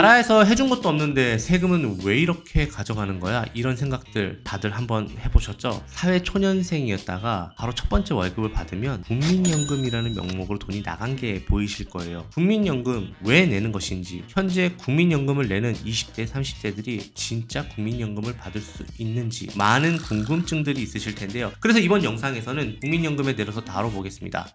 나라에서 해준 것도 없는데 세금은 왜 이렇게 가져가는 거야? 이런 생각들 다들 한번 해보셨죠? 사회 초년생이었다가 바로 첫 번째 월급을 받으면 국민연금이라는 명목으로 돈이 나간 게 보이실 거예요. 국민연금 왜 내는 것인지, 현재 국민연금을 내는 20대, 30대들이 진짜 국민연금을 받을 수 있는지 많은 궁금증들이 있으실 텐데요. 그래서 이번 영상에서는 국민연금에 대해서 다뤄보겠습니다.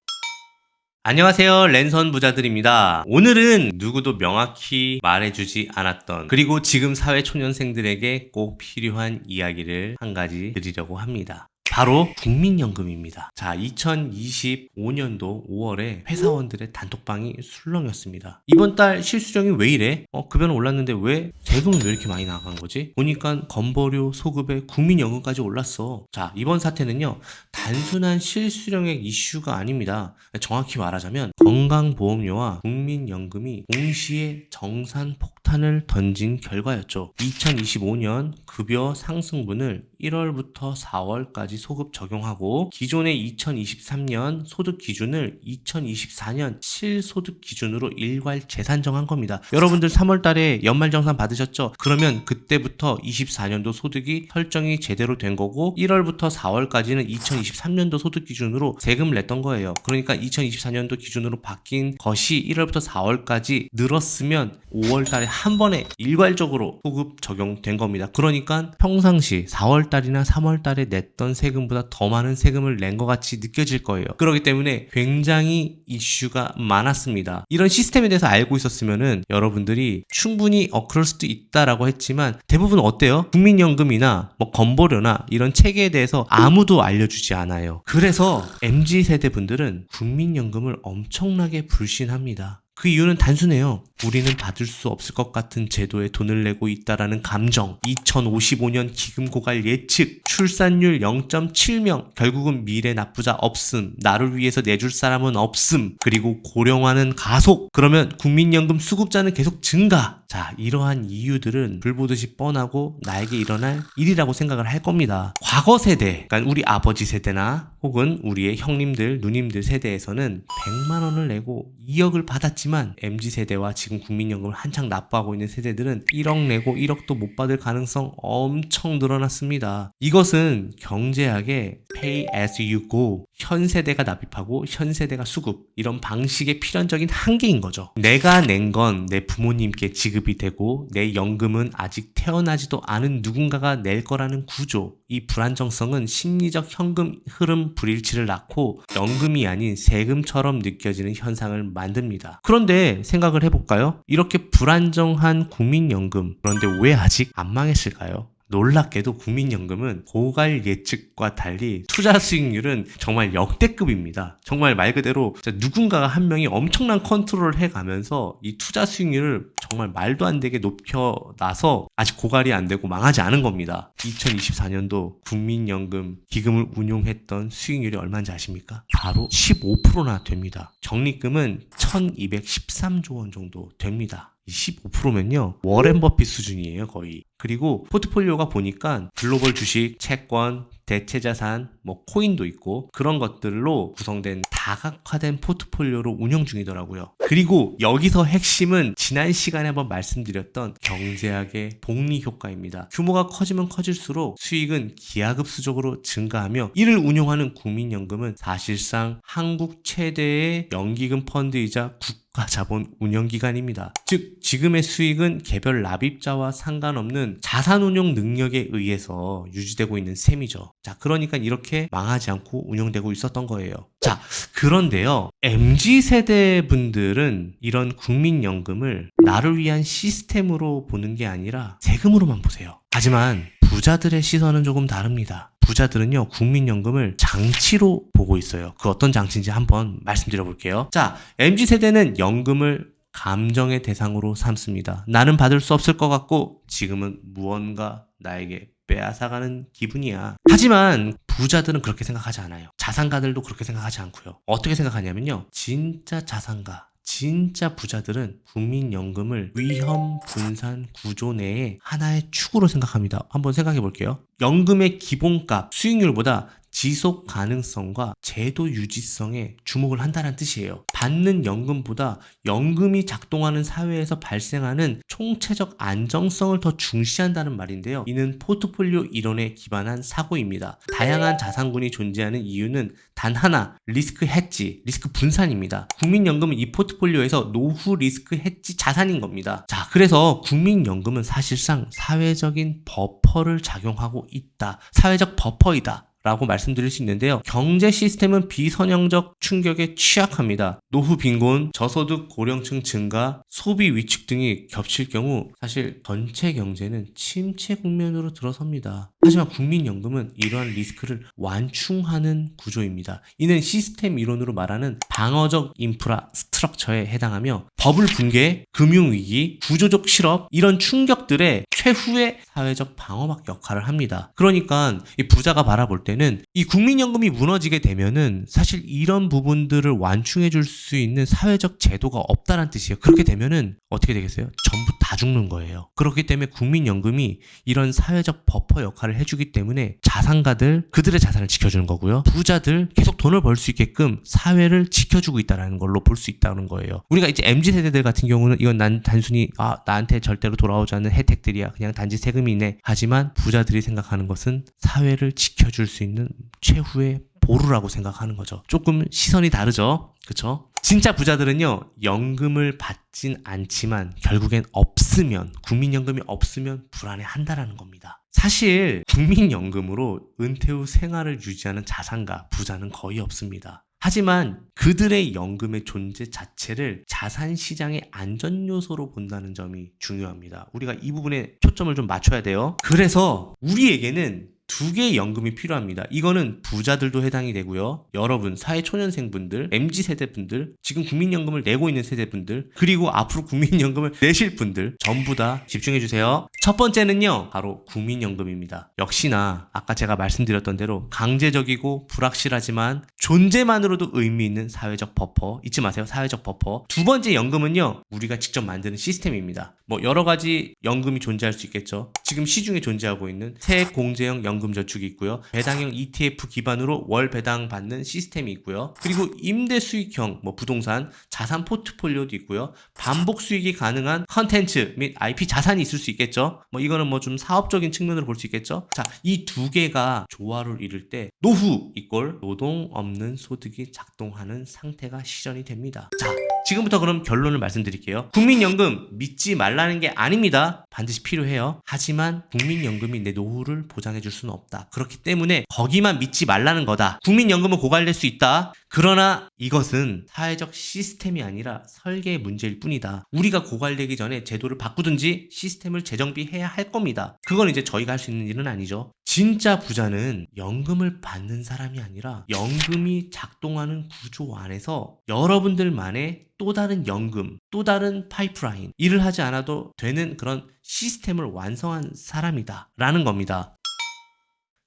안녕하세요. 랜선 부자들입니다. 오늘은 누구도 명확히 말해주지 않았던 그리고 지금 사회 초년생들에게 꼭 필요한 이야기를 한 가지 드리려고 합니다. 바로 국민연금입니다. 자, 2025년도 5월에 회사원들의 단톡방이 술렁였습니다. 이번 달 실수령이 왜 이래? 어, 급여는 올랐는데 왜 세금은 왜 이렇게 많이 나간 거지? 보니까 건보료, 소급에 국민연금까지 올랐어. 자, 이번 사태는요, 단순한 실수령액 이슈가 아닙니다. 정확히 말하자면 건강보험료와 국민연금이 동시에 정산 폭 탄을 던진 결과였죠. 2025년 급여 상승분을 1월부터 4월까지 소급 적용하고 기존의 2023년 소득 기준을 2024년 실소득 기준으로 일괄 재산 정한 겁니다. 여러분들 3월 달에 연말 정산 받으셨죠? 그러면 그때부터 24년도 소득이 설정이 제대로 된 거고 1월부터 4월까지는 2023년도 소득 기준으로 세금을 냈던 거예요. 그러니까 2024년도 기준으로 바뀐 것이 1월부터 4월까지 늘었으면 5월 달에 한 번에 일괄적으로 소급 적용된 겁니다. 그러니까 평상시 4월 달이나 3월 달에 냈던 세금보다 더 많은 세금을 낸 것 같이 느껴질 거예요. 그렇기 때문에 굉장히 이슈가 많았습니다. 이런 시스템에 대해서 알고 있었으면은 여러분들이 충분히 어 그럴 수도 있다라고 했지만 대부분 어때요? 국민연금이나 뭐 건보료나 이런 체계에 대해서 아무도 알려주지 않아요. 그래서 MZ 세대 분들은 국민연금을 엄청나게 불신합니다. 그 이유는 단순해요. 우리는 받을 수 없을 것 같은 제도에 돈을 내고 있다라는 감정, 2055년 기금 고갈 예측, 출산율 0.7명, 결국은 미래 납부자 없음, 나를 위해서 내줄 사람은 없음, 그리고 고령화는 가속, 그러면 국민연금 수급자는 계속 증가. 자, 이러한 이유들은 불보듯이 뻔하고 나에게 일어날 일이라고 생각을 할 겁니다. 과거 세대, 그러니까 우리 아버지 세대나 혹은 우리의 형님들, 누님들 세대에서는 100만 원을 내고 2억을 받았지만 MZ 세대와 지금 국민연금을 한창 납부하고 있는 세대들은 1억 내고 1억도 못 받을 가능성 엄청 늘어났습니다. 이것은 경제학의 pay as you go 현 세대가 납입하고 현 세대가 수급 이런 방식의 필연적인 한계인 거죠. 내가 낸 건 내 부모님께 지 급이 되고 내 연금은 아직 태어나지도 않은 누군가가 낼 거라는 구조. 이 불안정성은 심리적 현금 흐름 불일치를 낳고 연금이 아닌 세금처럼 느껴지는 현상을 만듭니다. 그런데 생각을 해볼까요? 이렇게 불안정한 국민연금 그런데 왜 아직 안 망했을까요? 놀랍게도 국민연금은 고갈 예측과 달리 투자 수익률은 정말 역대급입니다. 정말 말 그대로 누군가가 한 명이 엄청난 컨트롤을 해가면서 이 투자 수익률을 정말 말도 안 되게 높여놔서 아직 고갈이 안 되고 망하지 않은 겁니다. 2024년도 국민연금 기금을 운용했던 수익률이 얼마인지 아십니까? 바로 15%나 됩니다. 적립금은 1213조 원 정도 됩니다. 15%면요 워렌 버핏 수준이에요 거의. 그리고 포트폴리오가 보니까 글로벌 주식, 채권, 대체 자산, 뭐 코인도 있고 그런 것들로 구성된 다각화된 포트폴리오로 운영 중이더라고요. 그리고 여기서 핵심은 지난 시간에 한번 말씀드렸던 경제학의 복리 효과입니다. 규모가 커지면 커질수록 수익은 기하급수적으로 증가하며 이를 운용하는 국민연금은 사실상 한국 최대의 연기금 펀드이자 국가 자본 운영 기관입니다. 즉, 지금의 수익은 개별 납입자와 상관없는 자산 운용 능력에 의해서 유지되고 있는 셈이죠. 자, 그러니까 이렇게 망하지 않고 운영되고 있었던 거예요. 자, 그런데요, MZ 세대 분들은 이런 국민연금을 나를 위한 시스템으로 보는 게 아니라 세금으로만 보세요. 하지만 부자들의 시선은 조금 다릅니다. 부자들은요, 국민연금을 장치로 보고 있어요. 그 어떤 장치인지 한번 말씀드려 볼게요. 자, MZ세대는 연금을 감정의 대상으로 삼습니다. 나는 받을 수 없을 것 같고, 지금은 무언가 나에게 빼앗아가는 기분이야. 하지만 부자들은 그렇게 생각하지 않아요. 자산가들도 그렇게 생각하지 않고요. 어떻게 생각하냐면요. 진짜 자산가, 진짜 부자들은 국민연금을 위험 분산 구조 내에 하나의 축으로 생각합니다. 한번 생각해 볼게요. 연금의 기본값, 수익률보다 지속 가능성과 제도 유지성에 주목을 한다는 뜻이에요. 받는 연금보다 연금이 작동하는 사회에서 발생하는 총체적 안정성을 더 중시한다는 말인데요. 이는 포트폴리오 이론에 기반한 사고입니다. 다양한 자산군이 존재하는 이유는 단 하나, 리스크 해지, 리스크 분산입니다. 국민연금은 이 포트폴리오에서 노후 리스크 해지 자산인 겁니다. 자, 그래서 국민연금은 사실상 사회적인 버퍼를 작용하고 있다. 사회적 버퍼이다. 라고 말씀드릴 수 있는데요. 경제 시스템은 비선형적 충격에 취약합니다. 노후 빈곤, 저소득 고령층 증가, 소비 위축 등이 겹칠 경우 사실 전체 경제는 침체 국면으로 들어섭니다. 하지만 국민연금은 이러한 리스크를 완충하는 구조입니다. 이는 시스템 이론으로 말하는 방어적 인프라 스트럭처에 해당하며 버블 붕괴, 금융위기, 구조적 실업 이런 충격들의 최후의 사회적 방어막 역할을 합니다. 그러니까 이 부자가 바라볼 때는 이 국민연금이 무너지게 되면은 사실 이런 부분들을 완충해 줄 수 있는 사회적 제도가 없다는 뜻이에요. 그렇게 되면은 어떻게 되겠어요? 전부 다 죽는 거예요. 그렇기 때문에 국민연금이 이런 사회적 버퍼 역할을 해주기 때문에 자산가들 그들의 자산을 지켜주는 거고요. 부자들 계속 돈을 벌 수 있게끔 사회를 지켜주고 있다는 걸로 볼 수 있다는 거예요. 우리가 이제 mz 세대들 같은 경우는 이건 난 단순히 아 나한테 절대로 돌아오지 않는 혜택들이야. 그냥 단지 세금이네. 하지만 부자들이 생각하는 것은 사회를 지켜줄 수 있는 최후의 보루라고 생각하는 거죠. 조금 시선이 다르죠. 그쵸? 진짜 부자들은요, 연금을 받진 않지만 결국엔 없으면, 국민연금이 없으면 불안해 한다라는 겁니다. 사실, 국민연금으로 은퇴 후 생활을 유지하는 자산가, 부자는 거의 없습니다. 하지만 그들의 연금의 존재 자체를 자산 시장의 안전 요소로 본다는 점이 중요합니다. 우리가 이 부분에 초점을 좀 맞춰야 돼요. 그래서 우리에게는 두 개의 연금이 필요합니다. 이거는 부자들도 해당이 되고요. 여러분, 사회초년생분들, MZ세대분들, 지금 국민연금을 내고 있는 세대분들, 그리고 앞으로 국민연금을 내실 분들, 전부 다 집중해주세요. 첫 번째는요, 바로 국민연금입니다. 역시나, 아까 제가 말씀드렸던 대로 강제적이고 불확실하지만 존재만으로도 의미 있는 사회적 버퍼, 잊지 마세요. 사회적 버퍼. 두 번째 연금은요, 우리가 직접 만드는 시스템입니다. 뭐, 여러 가지 연금이 존재할 수 있겠죠. 지금 시중에 존재하고 있는 세공제형 연금저축이 있고요. 배당형 ETF 기반으로 월 배당 받는 시스템이 있고요. 그리고 임대 수익형 뭐 부동산, 자산 포트폴리오도 있고요. 반복 수익이 가능한 컨텐츠 및 IP 자산이 있을 수 있겠죠. 뭐 이거는 뭐 좀 사업적인 측면으로 볼 수 있겠죠. 자, 이 두 개가 조화를 이룰 때 노후 이꼴 노동 없는 소득이 작동하는 상태가 실현이 됩니다. 자, 지금부터 그럼 결론을 말씀드릴게요. 국민연금 믿지 말라는 게 아닙니다. 반드시 필요해요. 하지만 국민연금이 내 노후를 보장해 줄 수는 없다. 그렇기 때문에 거기만 믿지 말라는 거다. 국민연금은 고갈될 수 있다. 그러나 이것은 사회적 시스템이 아니라 설계의 문제일 뿐이다. 우리가 고갈되기 전에 제도를 바꾸든지 시스템을 재정비해야 할 겁니다. 그건 이제 저희가 할 수 있는 일은 아니죠. 진짜 부자는 연금을 받는 사람이 아니라 연금이 작동하는 구조 안에서 여러분들만의 또 다른 연금, 또 다른 파이프라인, 일을 하지 않아도 되는 그런 시스템을 완성한 사람이다. 라는 겁니다.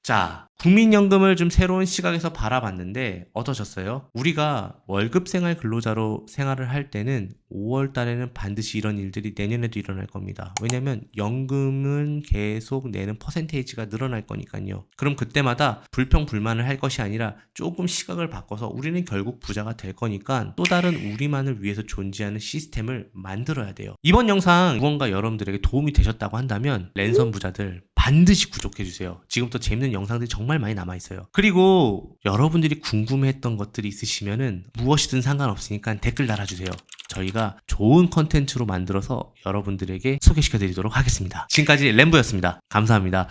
자, 국민연금을 좀 새로운 시각에서 바라봤는데 어떠셨어요? 우리가 월급 생활 근로자로 생활을 할 때는 5월 달에는 반드시 이런 일들이 내년에도 일어날 겁니다. 왜냐면 연금은 계속 내는 퍼센테이지가 늘어날 거니까요. 그럼 그때마다 불평 불만을 할 것이 아니라 조금 시각을 바꿔서 우리는 결국 부자가 될 거니까 또 다른 우리만을 위해서 존재하는 시스템을 만들어야 돼요. 이번 영상 무언가 여러분들에게 도움이 되셨다고 한다면 랜선 부자들 반드시 구독해 주세요. 지금부터 재밌는 영상들이 정말 많이 남아 있어요. 그리고 여러분들이 궁금했던 것들이 있으시면은 무엇이든 상관없으니까 댓글 달아주세요. 저희가 좋은 컨텐츠로 만들어서 여러분들에게 소개시켜 드리도록 하겠습니다. 지금까지 램보였습니다. 감사합니다.